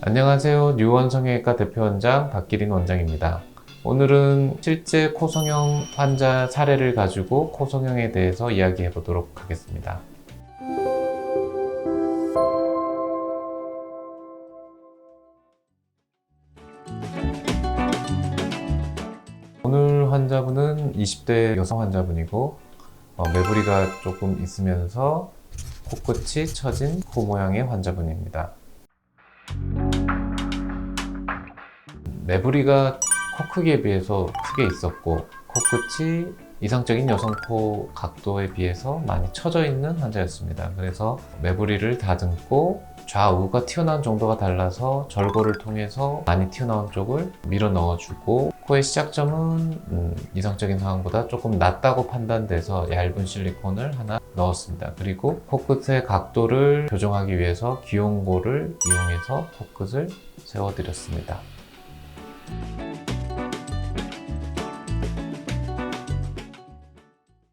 안녕하세요. 뉴원 성형외과 대표원장 박기린 원장입니다. 오늘은 실제 코성형 환자 사례를 가지고 코성형에 대해서 이야기해 보도록 하겠습니다. 오늘 환자분은 20대 여성 환자분이고 어, 매부리가 조금 있으면서 코끝이 처진 코 모양의 환자분입니다. 매부리가 코 크기에 비해서 크게 있었고 코끝이 이상적인 여성 코 각도에 비해서 많이 처져 있는 환자였습니다. 그래서 매부리를 다듬고 좌우가 튀어나온 정도가 달라서 절골을 통해서 많이 튀어나온 쪽을 밀어 넣어주고 코의 시작점은 음, 이상적인 상황보다 조금 낮다고 판단돼서 얇은 실리콘을 하나 넣었습니다. 그리고 코끝의 각도를 교정하기 위해서 기용고를 이용해서 코끝을 세워드렸습니다.